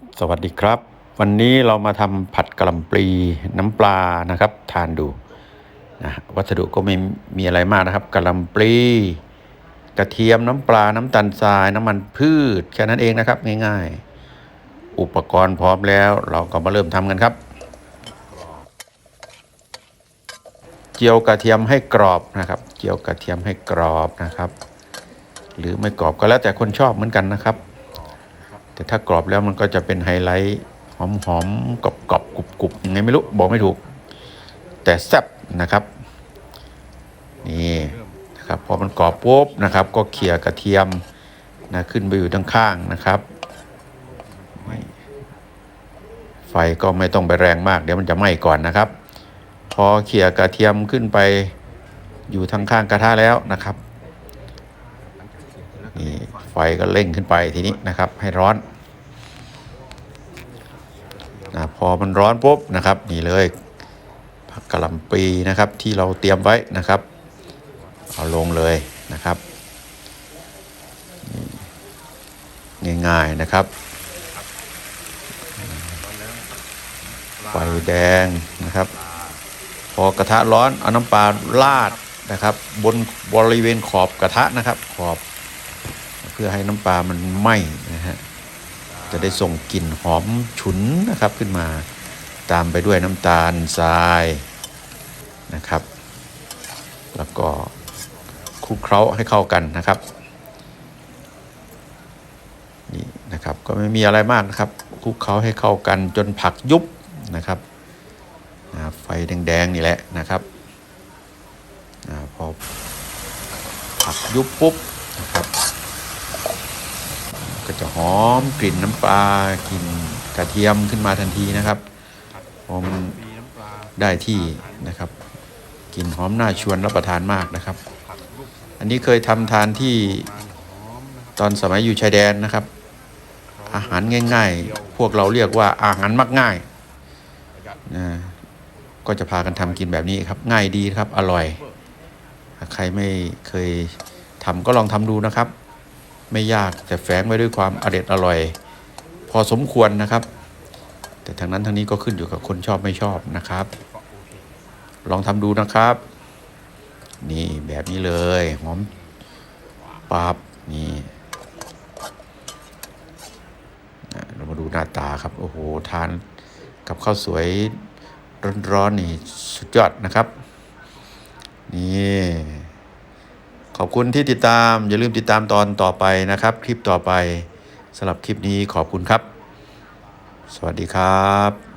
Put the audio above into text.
สวัสดีครับ วันนี้เรามาทำผัดกะหล่ำปลีน้ำปลานะครับ ทานดูนะวัสดุก็ไม่มีอะไรมากนะครับกะหล่ำปลีกระเทียมน้ำปลาน้ำตาลทรายน้ำมันพืชแค่นั้นเองนะครับ ง่ายๆ อุปกรณ์พร้อมแล้ว เราก็มาเริ่มทำกันครับ เจียวกระเทียมให้กรอบนะครับ เจียวกระเทียมให้กรอบนะครับ หรือไม่กรอบก็แล้วแต่คนชอบเหมือนกันนะครับ แต่ถ้ากรอบแล้วมันก็จะเป็นไฮไลท์หอมหอมกรอบกรอบกรุบกรุบยังไงไม่รู้บอกไม่ถูก แต่แซ่บนะครับ นี่นะครับพอมันกรอบปุ๊บนะครับ ก็เขี่ยกระเทียมนะขึ้นไปอยู่ด้านข้างนะครับไฟก็ไม่ต้องไปแรงมากเดี๋ยวมันจะไหม้ก่อนนะครับ พอเขี่ยกระเทียมขึ้นไปอยู่ทางข้างกระทะแล้วนะครับ นี่ไฟก็เร่งขึ้นไปทีนี้นะครับ ให้ร้อนนะพอมันร้อนปุ๊บนะครับ นี่เลยผักกะหล่ำปีนะครับที่เราเตรียมไว้นะครับ เอาลงเลยนะครับ ง่ายๆนะครับไฟแดงนะครับ พอกระทะร้อนเอาน้ำปลาราดนะครับ บนบริเวณขอบกระทะนะครับ ขอบ พื่อให้น้ำปลามันไหม้นะฮะจะได้ส่งกลิ่นหอมฉุนนะครับขึ้นมาตามไปด้วยน้ำตาลทรายนะครับ แล้วก็คลุกเคล้าให้เข้ากันนะครับนี่นะครับก็ไม่มีอะไรมากนะครับคลุกเคล้าให้เข้ากันจนผักยุบนะครับไฟแดงๆนี่แหละนะครับพอผักยุบปุ๊บนะครับ จะหอมกลิ่นน้ำปลากลิ่นกระเทียมขึ้นมาทันทีนะครับพอมได้ที่นะครับกลิ่นหอมน่าชวนรับประทานมากนะครับ อันนี้เคยทำทานที่ตอนสมัยอยู่ชายแดนนะครับ อาหารง่าย ๆ พวกเราเรียกว่าอาหารมักง่ายนะก็จะพากันทำกินแบบนี้ครับ ง่ายดีครับ อร่อย ใครไม่เคยทำก็ลองทำดูนะครับ ไม่ยากแต่แฝงไว้ด้วยความอร็ดอร่อย พอสมควรนะครับ แต่ทางนั้นทางนี้ก็ขึ้นอยู่กับคนชอบไม่ชอบนะครับ ลองทำดูนะครับ นี่แบบนี้เลยหอมปับนี่เรามาดูหน้าตาครับ โอ้โห ทานกับข้าวสวยร้อนๆนี่สุดยอดนะครับ นี่ ขอบคุณที่ติดตาม อย่าลืมติดตามตอนต่อไปนะครับ คลิปต่อไปสำหรับคลิปนี้ขอบคุณครับ สวัสดีครับ